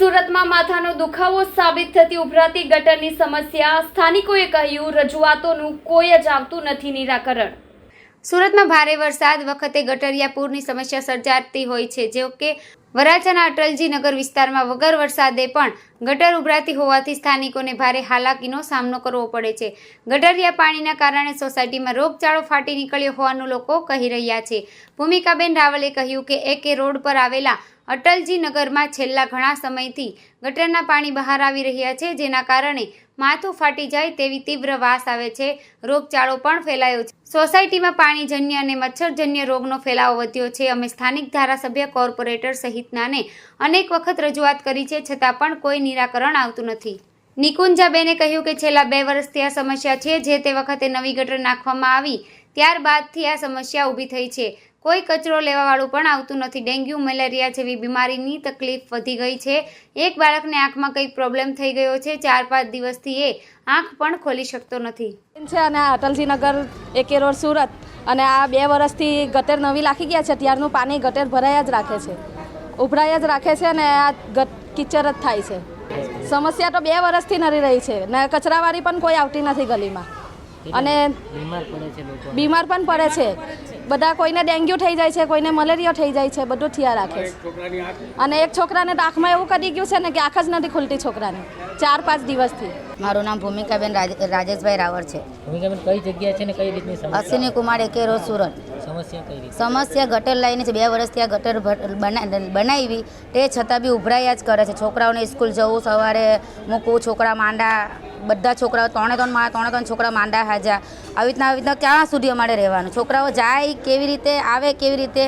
સુરતમાં માથાનો દુખાવો સાબિત થતી ઉભરાતી ગટરની સમસ્યા. સ્થાનિકોએ કહ્યું, રજૂઆતોનું કોઈ જ આવતું નથી નિરાકરણ. સુરતમાં ભારે વરસાદ વખતે ગટરિયા પૂરની સમસ્યા સર્જાતી હોય છે. જો કે વરાછાના અટલજી નગર વિસ્તારમાં વગર વરસાદે પણ ગટર ઉભરાતી હોવાથી સ્થાનિકોને ભારે હાલાકીનો સામનો કરવો પડે છે. ગટરિયા પાણીના કારણે સોસાયટીમાં રોગચાળો ફાટી નીકળ્યો હોવાનું લોકો કહી રહ્યા છે. ભૂમિકાબેન રાવલે કહ્યું કે એકે રોડ પર આવેલા અટલજી નગરમાં છેલ્લા ઘણા સમયથી ગટરના પાણી બહાર આવી રહ્યા છે. જેના કારણે માથું ફાટી જાય તેવી તીવ્ર વાસ આવે છે. રોગચાળો પણ ફેલાયો છે. સોસાયટીમાં પાણીજન્ય અને મચ્છરજન્ય રોગનો ફેલાવો વધ્યો છે. અમે સ્થાનિક ધારાસભ્ય, કોર્પોરેટર સહિતનાને અનેક વખત રજૂઆત કરી છે, છતાં પણ કોઈ નિરાકરણ આવતું નથી. નિકુંજાબેને કહ્યું કે છેલ્લા બે વર્ષથી આ સમસ્યા છે. જે તે વખતે નવી ગટર નાખવામાં આવી, ત્યારબાદથી આ સમસ્યા ઊભી થઈ છે. કોઈ કચરો લેવાવાળું પણ આવતું નથી. ડેન્ગ્યુ, મેલેરિયા જેવી બીમારીની તકલીફ વધી ગઈ છે. એક બાળકને આંખમાં કંઈક પ્રોબ્લેમ થઈ ગયો છે. ચાર પાંચ દિવસથી એ આંખ પણ ખોલી શકતો નથી. છે અને આ અટલજી નગર એકે રોડ, સુરત. અને આ બે વર્ષથી ગટર નવી લાખી ગયા છે. ત્યારનું પાણી ગટર ભરાયા જ રાખે છે. ઉભરાયા જ રાખે છે અને આ કિચર જ થાય છે. સમસ્યા તો બે વર્ષથી નડી રહી છે. ને કચરાવાળી પણ કોઈ આવતી નથી ગલીમાં. અને બીમાર પડે છે લોકો બીમાર પણ પડે છે. બધા કોઈને ડેન્ગ્યુ થઈ જાય છે કોઈને મલેરિયા થઈ જાય છે બધું થયા રાખે છે. અને એક છોકરાને તો આંખમાં એવું કરી ગયું છે ને કે આંખ જ નથી ખુલતી છોકરાને ચાર પાંચ દિવસથી. મારું નામ ભૂમિકાબેન રાજ- રાજેશભાઈ રાવર છે. ભૂમિકાબેન કઈ જગ્યા છે ને કઈ રીતની અશ્વિની કુમાર એકે રોજ સુરત. સમસ્યા કઈ રીતે સમસ્યા ગટર લાઈન છે બે વર્ષથી આ ગટર બનાવી. તે છતાં બી ઉભરાયા જ કરે છે. છોકરાઓને સ્કૂલ જવું સવારે મૂકવું છોકરા માંડા બધા છોકરાઓ ત્રણે ત્રણ મારા ત્રણે ત્રણ છોકરા માંડા હાજા આવી રીતના આવી રીતના ક્યાં સુધી અમારે રહેવાનું? છોકરાઓ જાય કેવી રીતે આવે કેવી રીતે?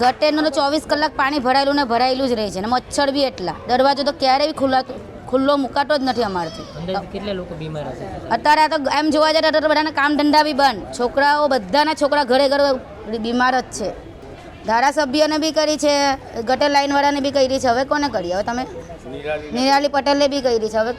ગટેરનું તો ચોવીસ કલાક પાણી ભરાયેલું ને ભરાયેલું જ રહે છે. ને મચ્છર બી એટલા. દરવાજો તો ક્યારેય બી ખુલ્લાતો ખુલ્લો મુકાતો જ નથી અમારથી. કેટલા લોકો બીમાર હશે? અત્યારે તો એમ જોવા જાય તો બધાના કામ ધંધા બી બંધ. છોકરાઓ બધાના છોકરા ઘરે ઘરે બીમાર જ છે. ધારાસભ્યને બી કરી છે ગટર લાઈનવાળાને બી કરી છે. હવે કોને કરી? હવે તમે? નિરાલી. પટેલે બી કરી છે. હવે